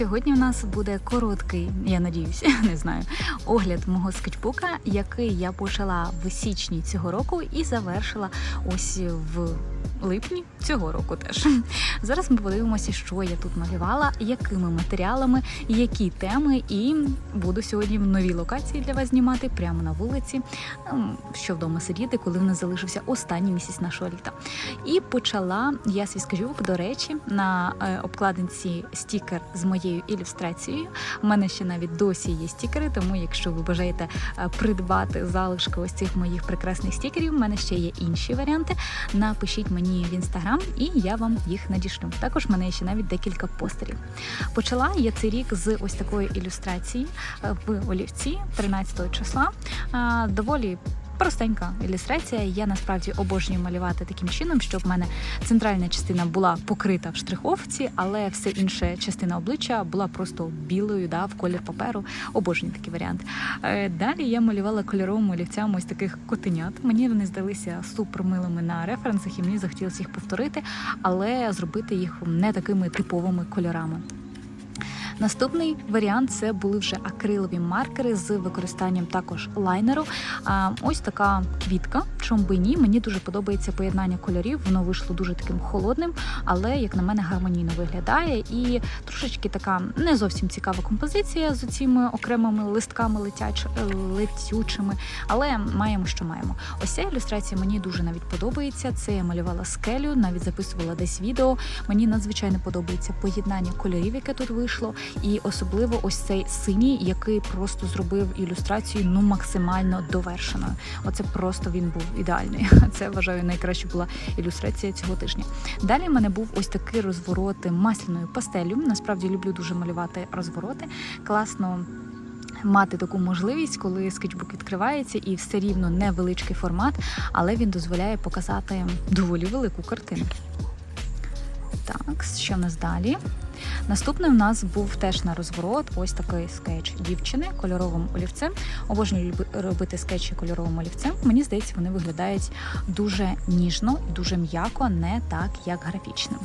Сьогодні в нас буде короткий, я надіюся, не знаю, огляд мого скетчбука, який я почала в січні цього року і завершила ось в липні цього року теж. Зараз ми подивимося, що я тут малювала, якими матеріалами, які теми, і буду сьогодні в новій локації для вас знімати прямо на вулиці, ем, що вдома сидіти, коли в нас залишився останній місяць нашого літа. І почала я свій скажук, до речі, на е, обкладинці стікер з моєю ілюстрацією. У мене ще навіть досі є стікери, тому якщо ви бажаєте е, придбати залишки ось цих моїх прекрасних стікерів, у мене ще є інші варіанти. Напишіть мені в інстаграм, і я вам їх надішлю. Також в мене ще навіть декілька постерів. Почала я цей рік з ось такої ілюстрації е, в олівці 13 числа. Е, Доволі Простенька ілюстрація. Я насправді обожнюю малювати таким чином, щоб в мене центральна частина була покрита в штриховці, але все інша частина обличчя була просто білою, да, в колір паперу. Обожнюю такий варіант. Е, Далі я малювала кольоровими олівцями ось таких котенят. Мені вони здалися супер милими на референсах, і мені захотілося їх повторити, але зробити їх не такими типовими кольорами. Наступний варіант це були вже акрилові маркери з використанням також лайнеру. А, ось така квітка, чому би ні. Мені дуже подобається поєднання кольорів. Воно вийшло дуже таким холодним, але як на мене гармонійно виглядає. І трошечки така не зовсім цікава композиція з цими окремими листками летяч, летючими, але маємо, що маємо. Ось ця ілюстрація мені дуже навіть подобається. Це я малювала скелю, навіть записувала десь відео. Мені надзвичайно подобається поєднання кольорів, яке тут вийшло. І особливо ось цей синій, який просто зробив ілюстрацію ну максимально довершеною. Оце просто він був ідеальний. Це вважаю найкраща була ілюстрація цього тижня. Далі в мене був ось такий розворот масляною пастелю. Насправді люблю дуже малювати розвороти. Класно. Мати таку можливість, коли скетчбук відкривається і все рівно невеличкий формат, але він дозволяє показати доволі велику картину. Так, що в нас далі? Наступний у нас був теж на розворот ось такий скетч дівчини кольоровим олівцем. Обожнюю робити скетчі кольоровим олівцем. Мені здається, вони виглядають дуже ніжно і дуже м'яко, не так, як графічним.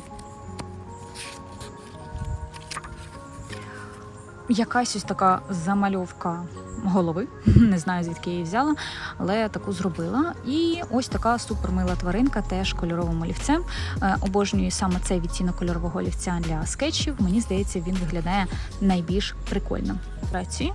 Якась ось така замальовка голови. Не знаю, звідки я її взяла, але таку зробила. І ось така супермила тваринка, теж кольоровим олівцем. Е, Обожнюю саме цей відтінок кольорового олівця для скетчів. Мені здається, він виглядає найбільш прикольно. Працюю.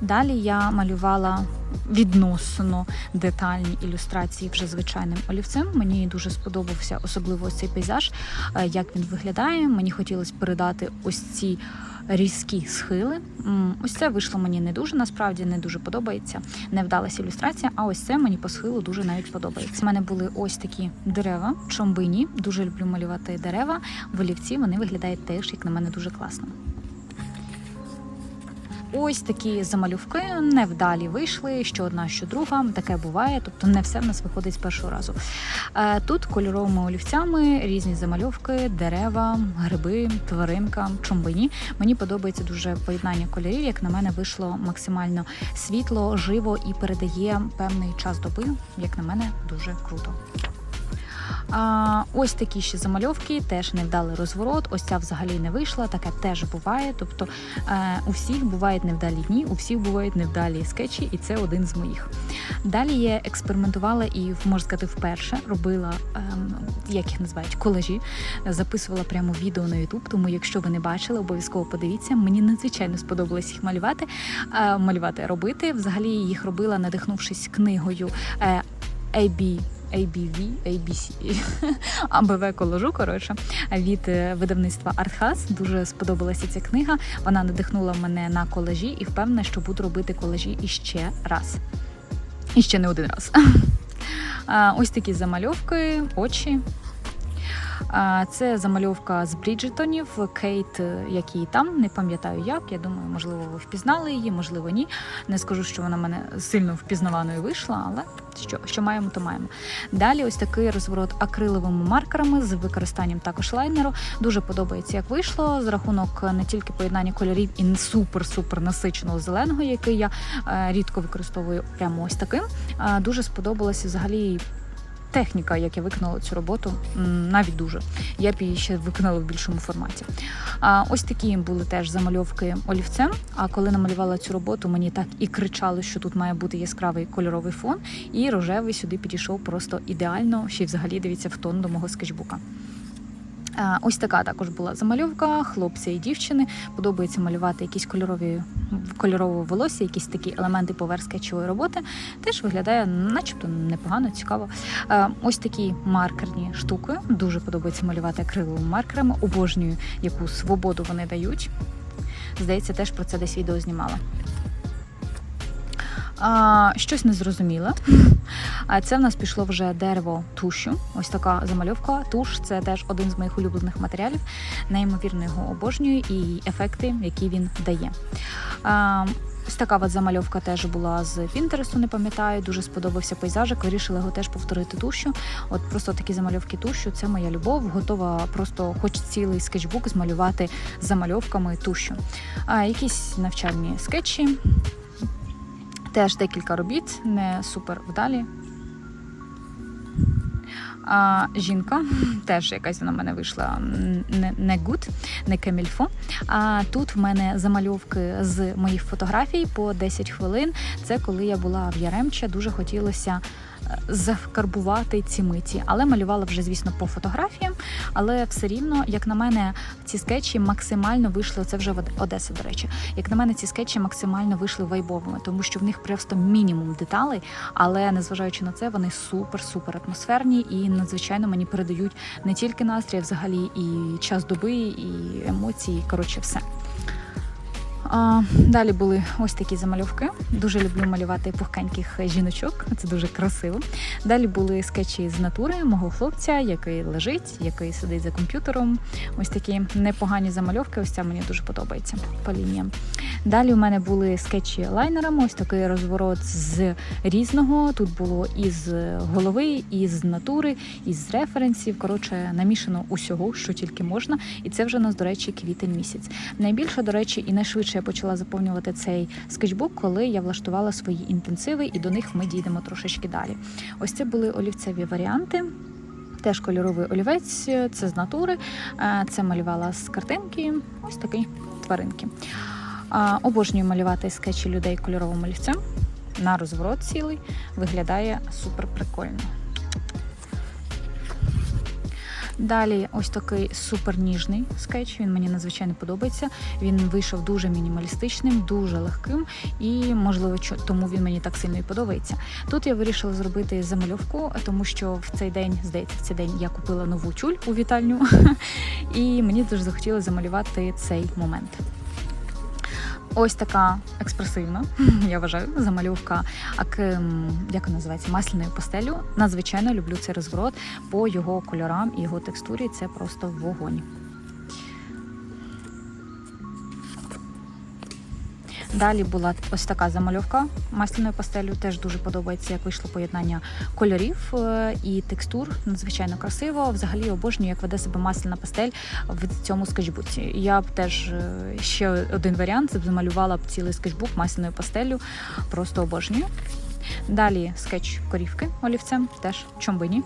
Далі я малювала відносно детальні ілюстрації вже звичайним олівцем. Мені дуже сподобався особливо цей пейзаж, е, як він виглядає. Мені хотілося передати ось ці різкі схили. Ось це вийшло мені не дуже, насправді не дуже подобається. Не вдалася ілюстрація, а ось це мені по схилу дуже навіть подобається. У мене були ось такі дерева, чомбині. Дуже люблю малювати дерева. В олівці вони виглядають теж, як на мене, дуже класно. Ось такі замалювки невдалі вийшли, що одна, що друга. Таке буває, тобто не все в нас виходить з першого разу. Е, Тут кольоровими олівцями різні замальовки, дерева, гриби, тваринка, чомбині. Мені подобається дуже поєднання кольорів. Як на мене, вийшло максимально світло, живо і передає певний час доби. Як на мене, дуже круто. А, ось такі ще замальовки, теж невдалий розворот. Ось ця взагалі не вийшла. Таке теж буває. Тобто е, у всіх бувають невдалі дні, у всіх бувають невдалі скетчі, і це один з моїх. Далі я експериментувала і можна сказати, вперше робила, ем, як їх називають, колажі. Записувала прямо відео на YouTube, Тому, якщо ви не бачили, обов'язково подивіться. Мені надзвичайно сподобалось їх малювати, е, малювати, робити. Взагалі їх робила, надихнувшись книгою е, AB ABV, ABC, АБВ колажу, коротше, від е, видавництва Артхас. Дуже сподобалася ця книга. Вона надихнула мене на колажі і впевнена, що буду робити колажі іще раз. І ще не один раз. Ось такі замальовки, очі. Це замальовка з Бріджитонів, Кейт, е, як її там, не пам'ятаю як. Я думаю, можливо, ви впізнали її, можливо, ні. Не скажу, що вона мене сильно впізнаваною вийшла, але що, що маємо, то маємо. Далі ось такий розворот акриловими маркерами з використанням також лайнеру. Дуже подобається, як вийшло. За рахунок не тільки поєднання кольорів і супер-супер насиченого зеленого, який я е, рідко використовую прямо ось таким. Дуже сподобалося взагалі техніка, як я виконала цю роботу, навіть дуже. Я б її ще виконала в більшому форматі. А, ось такі були теж замальовки олівцем. А коли намалювала цю роботу, мені так і кричали, що тут має бути яскравий кольоровий фон, і рожевий сюди підійшов просто ідеально, ще й взагалі дивіться в тон до мого скетчбука. А, Ось така також була замальовка хлопця і дівчини. Подобається малювати якісь кольорові кольорове волосся, якісь такі елементи поверх скетчової роботи. Теж виглядає, начебто, непогано, цікаво. Ось такі маркерні штуки. Дуже подобається малювати акриловими маркерами. Обожнюю, яку свободу вони дають. Здається, теж про це десь відео знімала. А, щось незрозуміле. А це в нас пішло вже дерево тушу. Ось така замальовка. Туш це теж один з моїх улюблених матеріалів. Неймовірно його обожнюю і ефекти, які він дає. Ось така от замальовка теж була з Пінтересту, не пам'ятаю. Дуже сподобався пейзажик. Вирішила його теж повторити тушу. От просто такі замальовки тушу це моя любов. Готова просто, хоч цілий скетчбук, змалювати замальовками тушу. А якісь навчальні скетчі. Теж декілька робіт, не супер вдалі. А, жінка, теж якась вона в мене вийшла не, не гуд, не кемільфо. А тут в мене замальовки з моїх фотографій по 10 хвилин. Це коли я була в Яремче, дуже хотілося зафарбувати ці миті, але малювала вже, звісно, по фотографіям. Але все рівно, як на мене, ці скетчі максимально вийшли. Це вже в Одеса, до речі. Як на мене, ці скетчі максимально вийшли вайбовими, тому що в них просто мінімум деталей, але незважаючи на це, вони супер-супер атмосферні і надзвичайно мені передають не тільки настрій, а взагалі і час доби, і емоції. Коротше, все. А, далі були ось такі замальовки. Дуже люблю малювати пухкеньких жіночок. Це дуже красиво. Далі були скетчі з натури мого хлопця, який лежить, який сидить за комп'ютером. Ось такі непогані замальовки. Ось ця мені дуже подобається по лініям. Далі у мене були скетчі лайнерами. Ось такий розворот з різного. Тут було із голови, із натури, із референсів. Коротше, намішано усього, що тільки можна. І це вже у нас, до речі, квітень місяць. Найбільше, до речі, і найшвидше я почала заповнювати цей скетчбук, коли я влаштувала свої інтенсиви, і до них ми дійдемо трошечки далі. Ось це були олівцеві варіанти. Теж кольоровий олівець, це з натури. Е, Це малювала з картинки. Ось такі тваринки. Обожнюю малювати скетчі людей кольоровим олівцем. На розворот цілий виглядає супер прикольно. Далі ось такий супер ніжний скетч. Він мені надзвичайно подобається. Він вийшов дуже мінімалістичним, дуже легким, і можливо, тому він мені так сильно і подобається. Тут я вирішила зробити замальовку, тому що в цей день, здається, в цей день я купила нову тюль у вітальню, і мені дуже захотілося замалювати цей момент. Ось така експресивна, я вважаю, замальовка, як, називається, масляною пастелю. Надзвичайно люблю цей розворот по його кольорам і його текстурі. Це просто вогонь. Далі була ось така замальовка масляною пастелю. Теж дуже подобається, як вийшло поєднання кольорів е, і текстур. Надзвичайно красиво. Взагалі обожнюю, як веде себе масляна пастель в цьому скетчбуці. Я б теж е, ще один варіант це б замалювала б цілий скетчбук масляною пастелю. Просто обожнюю. Далі скетч корівки олівцем, теж чом би ні.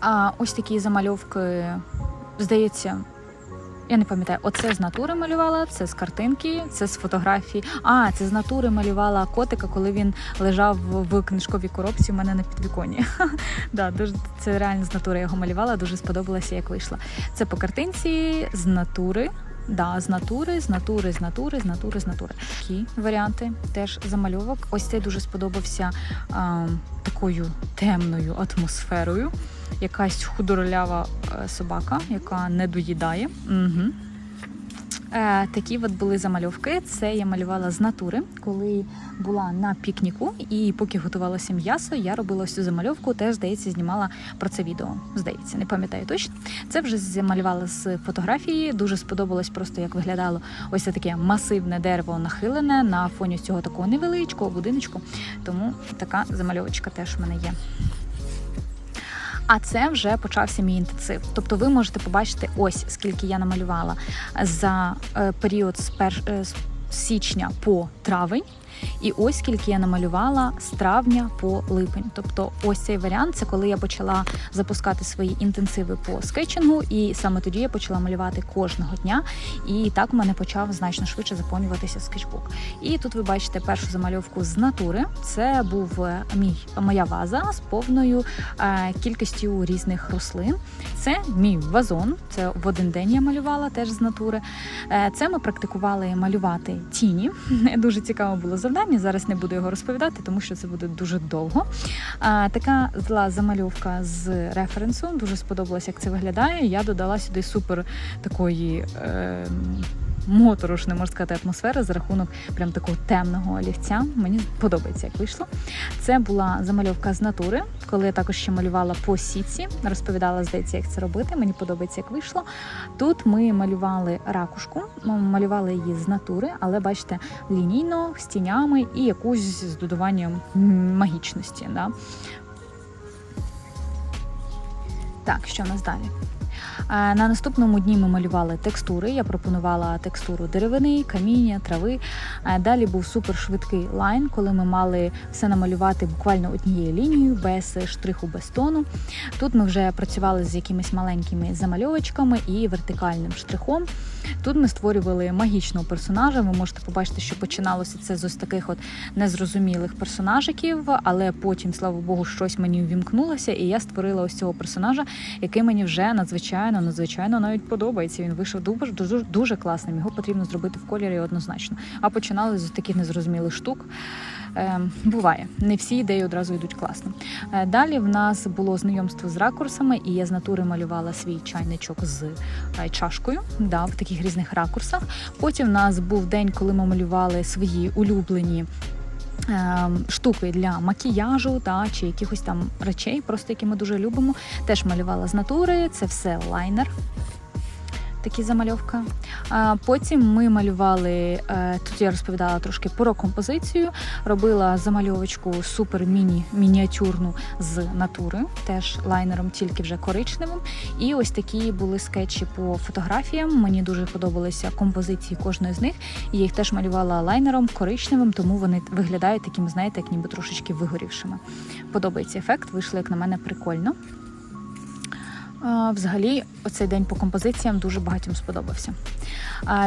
А ось такі замальовки, здається, я не пам'ятаю, оце з натури малювала, це з картинки, це з фотографії. А, це з натури малювала котика, коли він лежав в книжковій коробці у мене на підвіконні. да, дуже, це реально з натури я його малювала, дуже сподобалося, як вийшла. Це по картинці з натури. Да, з натури, з натури, з натури, з натури, з натури. Такі варіанти теж замальовок. Ось цей дуже сподобався а, такою темною атмосферою. Якась худоролява е, собака, яка не доїдає. Угу. Е, такі от були замальовки. Це я малювала з натури, коли була на пікніку, і поки готувалося м'ясо, я робила цю замальовку. Теж здається, знімала про це відео. Здається, не пам'ятаю точно. Це вже замалювала з фотографії. Дуже сподобалось просто, як виглядало ось таке масивне дерево нахилене на фоні цього такого невеличкого будиночку. Тому така замальовочка теж в мене є. А це вже почався мій інтенсив. Тобто ви можете побачити ось скільки я намалювала за е, період з, пер... е, з січня по травень. І ось скільки я намалювала з травня по липень. Тобто, ось цей варіант це коли я почала запускати свої інтенсиви по скетчингу, і саме тоді я почала малювати кожного дня. І так у мене почав значно швидше заповнюватися скетчбук. І тут ви бачите першу замальовку з натури. Це був е, мій моя ваза з повною е, кількістю різних рослин. Це мій вазон. Це в один день я малювала теж з натури. Е, Це ми практикували малювати тіні. Дуже цікаво було завдання. Зараз не буду його розповідати, тому що це буде дуже довго. А, Така зла замальовка з референсу. Дуже сподобалось, як це виглядає. Я додала сюди супер такої. Е, Моторошна, можна сказати, атмосфера за рахунок прям такого темного олівця. Мені подобається, як вийшло. Це була замальовка з натури, коли я також ще малювала по сітці, розповідала, здається, як це робити. Мені подобається, як вийшло. Тут ми малювали ракушку, малювали її з натури, але бачите, лінійно, з тінями і якусь з додаванням магічності. Да? Так, що в нас далі? Е, На наступному дні ми малювали текстури. Я пропонувала текстуру деревини, каміння, трави. Е, Далі був супер швидкий лайн, коли ми мали все намалювати буквально однією лінією, без штриху, без тону. Тут ми вже працювали з якимись маленькими замальовочками і вертикальним штрихом. Тут ми створювали магічного персонажа. Ви можете побачити, що починалося це з ось таких от незрозумілих персонажиків, але потім, слава Богу, щось мені ввімкнулося, і я створила ось цього персонажа, який мені вже надзвичайно, надзвичайно навіть подобається. Він вийшов дуже дуже, дуже класним. Його потрібно зробити в кольорі однозначно. А починали з таких незрозумілих штук. Е, буває, не всі ідеї одразу йдуть класно. Е, далі в нас було знайомство з ракурсами, і я з натури малювала свій чайничок з е, чашкою, да, в таких різних ракурсах. Потім в нас був день, коли ми малювали свої улюблені. Ем, Штуки для макіяжу та чи якихось там речей, просто які ми дуже любимо. Теж малювала з натури. Це все лайнер. Такі замальовка. Потім ми малювали е, тут. Я розповідала трошки про композицію. Робила замальовочку супер міні мініатюрну з натури, теж лайнером, тільки вже коричневим. І ось такі були скетчі по фотографіям. Мені дуже подобалися композиції кожної з них. Я їх теж малювала лайнером коричневим, тому вони виглядають такими, знаєте, як ніби трошечки вигорівшими. Подобається ефект, вийшло, як на мене, прикольно. Взагалі, оцей день по композиціям дуже багатьом сподобався.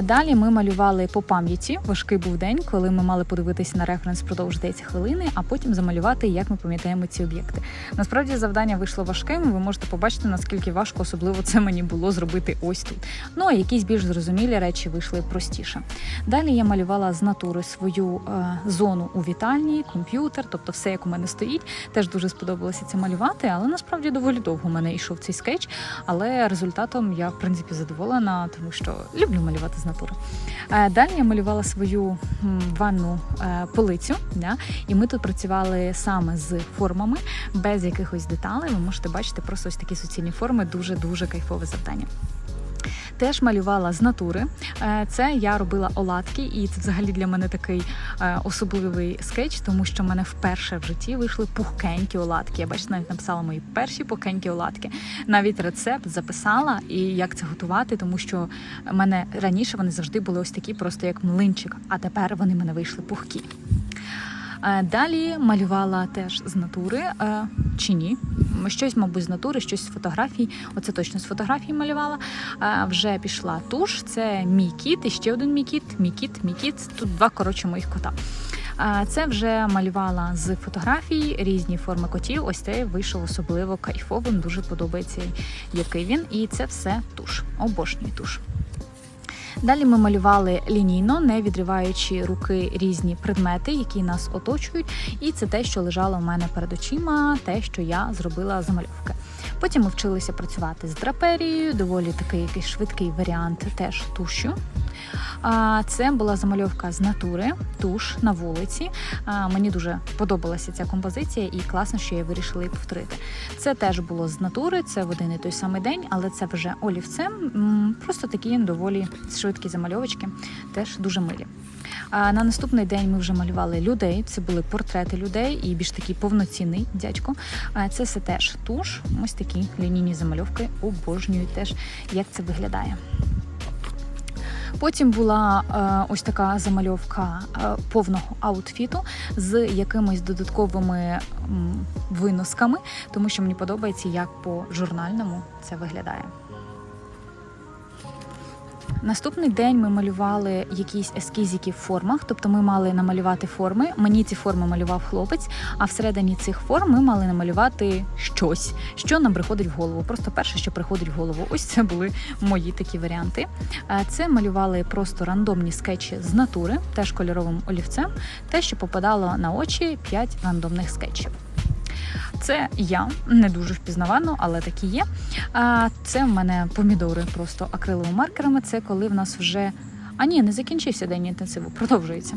Далі ми малювали по пам'яті. Важкий був день, коли ми мали подивитися на референс впродовж 10 хвилини, а потім замалювати, як ми пам'ятаємо ці об'єкти. Насправді завдання вийшло важким. Ви можете побачити, наскільки важко, особливо це мені було зробити ось тут. Ну а якісь більш зрозумілі речі вийшли простіше. Далі я малювала з натури свою е, зону у вітальні, комп'ютер, тобто все, як у мене стоїть. Теж дуже сподобалося це малювати, але насправді доволі довго у мене йшов цей скетч. Але результатом я в принципі задоволена, тому що люблю малювати з натури. Е, Далі я малювала свою ванну е, полицю, да? і ми тут працювали саме з формами, без якихось деталей. Ви можете бачити просто ось такі суцільні форми, дуже дуже кайфове завдання. Теж малювала з натури. Е, Це я робила оладки, і це взагалі для мене такий е, особливий скетч, тому що в мене вперше в житті вийшли пухкенькі оладки. Я бачите, навіть написала мої перші пухкенькі оладки. Навіть рецепт записала і як це готувати, тому що в мене раніше вони завжди були ось такі, просто як млинчик, а тепер вони в мене вийшли пухкі. Далі малювала теж з натури е, чи ні. Щось, мабуть, з натури, щось з фотографій. Оце точно з фотографій малювала. Вже пішла туш. Це мій кіт і ще один мій кіт. Мій кіт, мій кіт. Тут два коротше моїх кота. Це вже малювала з фотографій, різні форми котів. Ось цей вийшов особливо кайфовим. Дуже подобається, який він. І це все туш. Обожнюю туш. Далі ми малювали лінійно, не відриваючи руки різні предмети, які нас оточують. І це те, що лежало в мене перед очима, те, що я зробила замальовки. Потім ми вчилися працювати з драперією, доволі такий якийсь швидкий варіант теж тушу. Це була замальовка з натури, туш на вулиці. Мені дуже подобалася ця композиція, і класно, що я вирішила її повторити. Це теж було з натури, це в один і той самий день, але це вже олівцем. Просто такі доволі швидкі замальовочки, теж дуже милі. А на наступний день ми вже малювали людей. Це були портрети людей і більш такий повноцінний дядько. А це все теж туш. Ось такі лінійні замальовки. Обожнюю теж, як це виглядає. Потім була е, ось така замальовка е, повного аутфіту з якимись додатковими м, виносками, тому що мені подобається, як по журнальному це виглядає. Наступний день ми малювали якісь ескізики в формах, тобто ми мали намалювати форми. Мені ці форми малював хлопець, а всередині цих форм ми мали намалювати щось, що нам приходить в голову. Просто перше, що приходить в голову. Ось це були мої такі варіанти. Е, Це малювали просто рандомні скетчі з натури, теж кольоровим олівцем, те, що попадало на очі 5 рандомних скетчів. Це я не дуже впізнавано, але такі є. Це в мене помідори просто акриловими маркерами. Це коли в нас вже. А ні, не закінчився день інтенсиву, продовжується.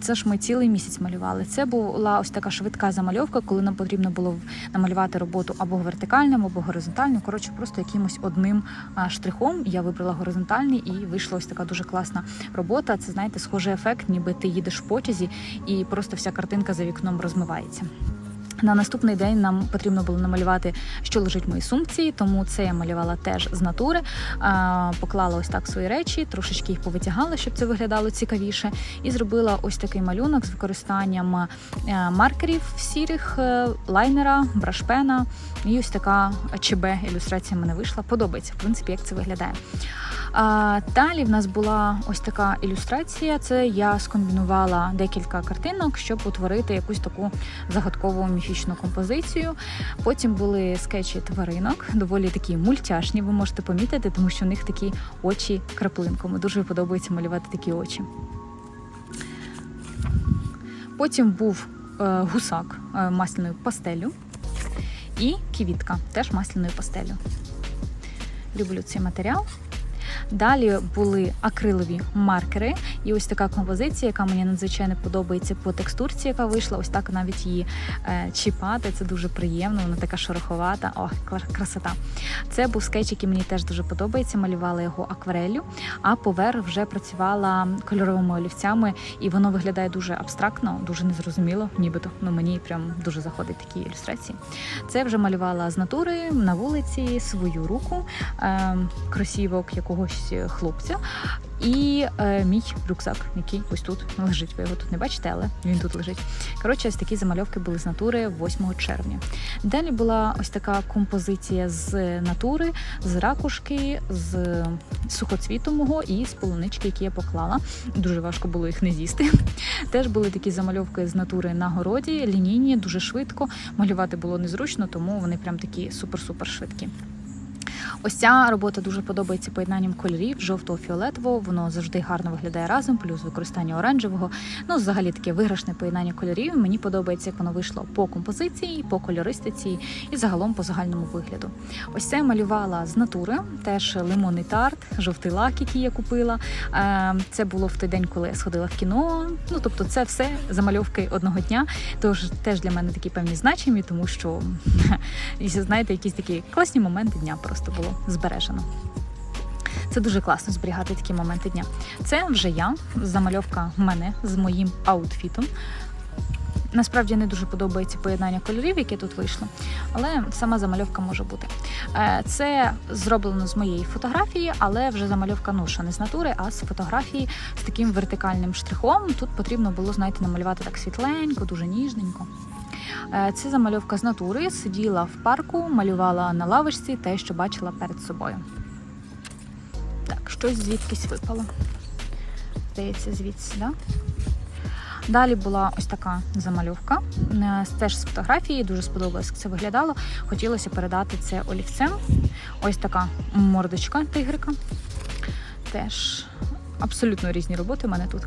Це ж ми цілий місяць малювали. Це була ось така швидка замальовка, коли нам потрібно було намалювати роботу або вертикальним, або горизонтальним. Коротше, просто якимось одним штрихом. Я вибрала горизонтальний і вийшла ось така дуже класна робота. Це знаєте, схожий ефект, ніби ти їдеш в потязі, і просто вся картинка за вікном розмивається. На наступний день нам потрібно було намалювати, що лежить в моїй сумці, тому це я малювала теж з натури. Поклала ось так свої речі, трошечки їх повитягала, щоб це виглядало цікавіше. І зробила ось такий малюнок з використанням е, маркерів сірих, е, лайнера, брашпена. І ось така ЧБ ілюстрація мене вийшла. Подобається, в принципі, як це виглядає. Далі в нас була ось така ілюстрація. Це я скомбінувала декілька картинок, щоб утворити якусь таку загадкову міфічну композицію. Потім були скетчі тваринок, доволі такі мультяшні, ви можете помітити, тому що у них такі очі краплинками. Дуже подобається малювати такі очі. Потім був е, гусак е, масляною пастелю і квітка теж масляною пастелю. Люблю цей матеріал. Далі були акрилові маркери, і ось така композиція, яка мені надзвичайно подобається по текстурці, яка вийшла. Ось так навіть її е, чіпати. Це дуже приємно. Вона така шероховата. О, красота. Це був скетч, який мені теж дуже подобається. Малювала його аквареллю, а поверх вже працювала кольоровими олівцями, і воно виглядає дуже абстрактно, дуже незрозуміло, нібито. Ну мені прям дуже заходить такі ілюстрації. Це вже малювала з натури на вулиці свою руку, е, кросівок якогось хлопця. І е, мій рюкзак, який ось тут лежить. Ви його тут не бачите, але він тут лежить. Коротше, ось такі замальовки були з натури 8 червня. Далі була ось така композиція з натури, з ракушки, з сухоцвіту мого і з полунички, які я поклала. Дуже важко було їх не з'їсти. Теж були такі замальовки з натури на городі, лінійні, дуже швидко. Малювати було незручно, тому вони прям такі супер-супер швидкі. Ось ця робота дуже подобається поєднанням кольорів жовтого фіолетового. Воно завжди гарно виглядає разом, плюс використання оранжевого. Ну, взагалі таке виграшне поєднання кольорів. Мені подобається, як воно вийшло по композиції, по кольористиці і загалом по загальному вигляду. Ось це малювала з натури, теж лимонний тарт, жовтий лак, який я купила. Е, Це було в той день, коли я сходила в кіно. Ну тобто, це все замальовки одного дня. Тож теж для мене такі певні значимі, тому що знаєте, якісь такі класні моменти дня просто було збережено. Це дуже класно зберігати такі моменти дня. Це вже я, замальовка мене з моїм аутфітом. Насправді не дуже подобається поєднання кольорів, яке тут вийшло, але сама замальовка може бути. Е, Це зроблено з моєї фотографії, але вже замальовка ну, що не з натури, а з фотографії з таким вертикальним штрихом. Тут потрібно було, знаєте, намалювати так світленько, дуже ніжненько. Е, Це замальовка з натури. Сиділа в парку, малювала на лавочці те, що бачила перед собою. Так, щось звідкись випало. Здається, звідси, да? Далі була ось така замальовка, е, теж з фотографії, дуже сподобалось, як це виглядало. Хотілося передати це олівцем. Ось така мордочка тигрика. Теж абсолютно різні роботи в мене тут.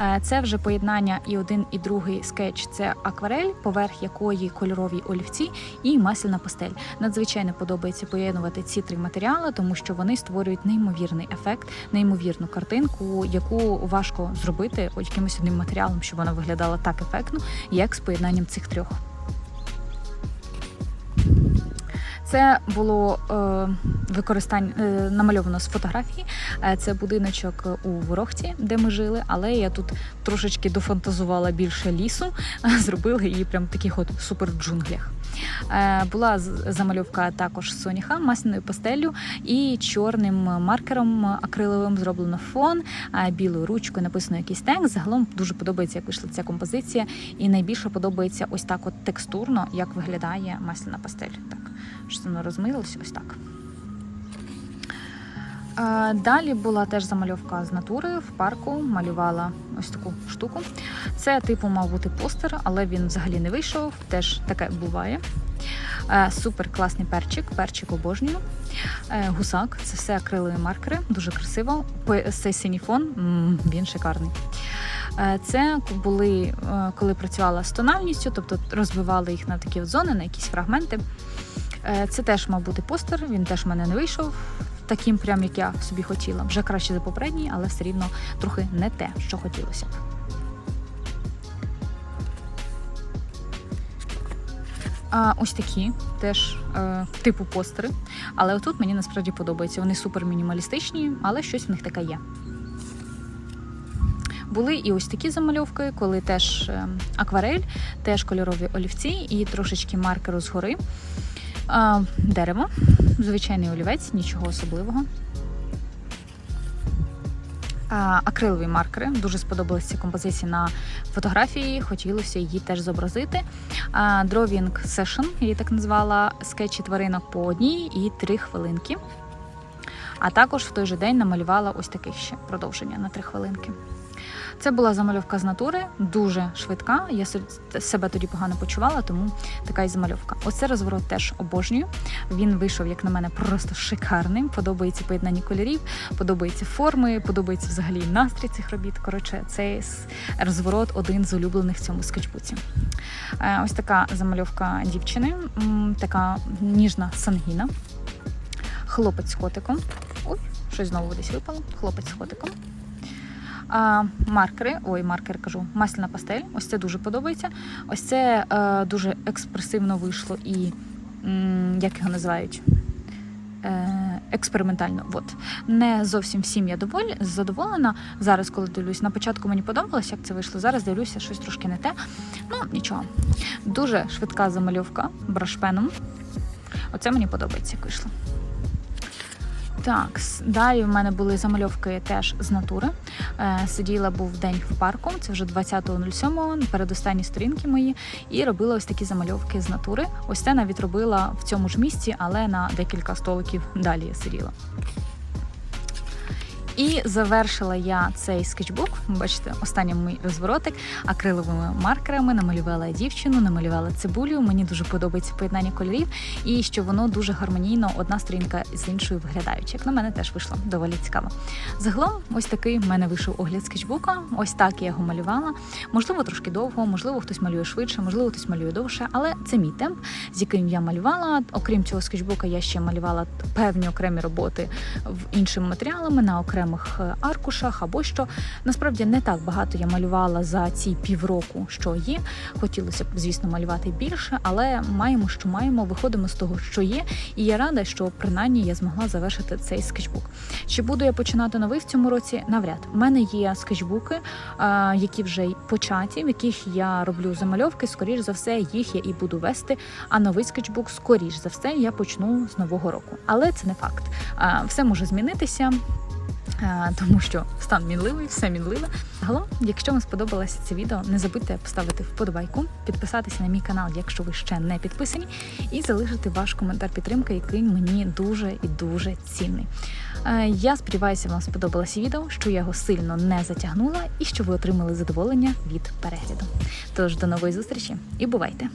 Е, Це вже поєднання і один, і другий скетч це акварель, поверх якої кольорові олівці і масляна пастель. Надзвичайно подобається поєднувати ці три матеріали, тому що вони створюють неймовірний ефект, неймовірну картинку, яку важко зробити якимось одним матеріалом, щоб вона виглядала так ефектно, як з поєднанням цих трьох. Це було е, використання е, намальовано з фотографії. Е, це будиночок у Ворохті, де ми жили, але я тут трошечки дофантазувала більше лісу, зробила її прям в таких от супер джунглях. Е, Була замальовка також соняха масляною пастеллю і чорним маркером акриловим зроблено фон, білою ручкою написано якийсь текст. Загалом дуже подобається, як вийшла ця композиція, і найбільше подобається ось так, от текстурно, як виглядає масляна пастель. Так, що воно розмилось, ось так. Далі була теж замальовка з натури в парку. Малювала ось таку штуку. Це типу мав бути постер, але він взагалі не вийшов. Теж таке буває. Е, Супер класний перчик, перчик обожнюю. Е, Гусак, це все акрилові маркери, дуже красиво. Цей синій фон, він шикарний. Е, Це були, коли працювала з тональністю, тобто розбивали їх на такі от зони, на якісь фрагменти. Це теж мав бути постер, він теж в мене не вийшов таким, прям як я собі хотіла. Вже краще за попередній, але все рівно трохи не те, що хотілося. А, ось такі теж е, типу постери. Але отут мені насправді подобається. Вони супер мінімалістичні, але щось в них таке є. Були і ось такі замальовки, коли теж е, акварель, теж кольорові олівці і трошечки маркеру згори. А, дерево, звичайний олівець, нічого особливого. А, акрилові маркери. Дуже сподобалася ця композиція на фотографії, хотілося її теж зобразити. А, Drawing Session, її так назвала, скетчі тваринок по одній і три хвилинки. А також в той же день намалювала ось таке ще продовження на три хвилинки. Це була замальовка з натури, дуже швидка. Я себе тоді погано почувала, тому така і замальовка. Оце розворот теж обожнюю. Він вийшов, як на мене, просто шикарним. Подобається поєднання кольорів, подобаються форми, подобається взагалі настрій цих робіт. Коротше, цей розворот один з улюблених в цьому скетчбуці. Е, Ось така замальовка дівчини, така ніжна сангіна. Хлопець з котиком. Ой, щось знову десь випало. Хлопець з котиком. А, маркери, ой, маркер кажу, масляна пастель. Ось це дуже подобається. Ось це е, дуже експресивно вийшло і м, як його називають? Е, експериментально. От. Не зовсім всім я задоволена. Зараз, коли дивлюсь, на початку мені подобалось, як це вийшло. Зараз дивлюся, щось трошки не те. Ну, нічого. Дуже швидка замальовка брашпеном. Оце мені подобається, як вийшло. Так, далі в мене були замальовки теж з натури. Е, сиділа був день в парку, це вже 20.07, передостанні сторінки мої, і робила ось такі замальовки з натури. Ось це навіть робила в цьому ж місці, але на декілька столиків далі я сиділа. І завершила я цей скетчбук. Бачите, останній мій розворотик акриловими маркерами намалювала дівчину, намалювала цибулю. Мені дуже подобається поєднання кольорів, і що воно дуже гармонійно одна сторінка з іншою виглядають. Як на мене теж вийшло доволі цікаво. Загалом, ось такий в мене вийшов огляд скетчбука. Ось так я його малювала. Можливо, трошки довго, можливо, хтось малює швидше, можливо, хтось малює довше, але це мій темп, з яким я малювала. Окрім цього скетчбука, я ще малювала певні окремі роботи в іншими матеріалами на окремих е, аркушах або що. Насправді не так багато я малювала за ці півроку, що є. Хотілося б, звісно, малювати більше, але маємо, що маємо, виходимо з того, що є. І я рада, що принаймні я змогла завершити цей скетчбук. Чи буду я починати новий в цьому році? Навряд. У мене є скетчбуки, е, які вже початі, в яких я роблю замальовки. Скоріш за все, їх я і буду вести. А новий скетчбук, скоріш за все, я почну з нового року. Але це не факт. Е, Все може змінитися. Тому що стан мінливий, все мінливе. Загалом, якщо вам сподобалося це відео, не забудьте поставити вподобайку, підписатися на мій канал, якщо ви ще не підписані, і залишити ваш коментар підтримки, який мені дуже і дуже цінний. Я сподіваюся, вам сподобалося відео, що я його сильно не затягнула і що ви отримали задоволення від перегляду. Тож до нової зустрічі і бувайте!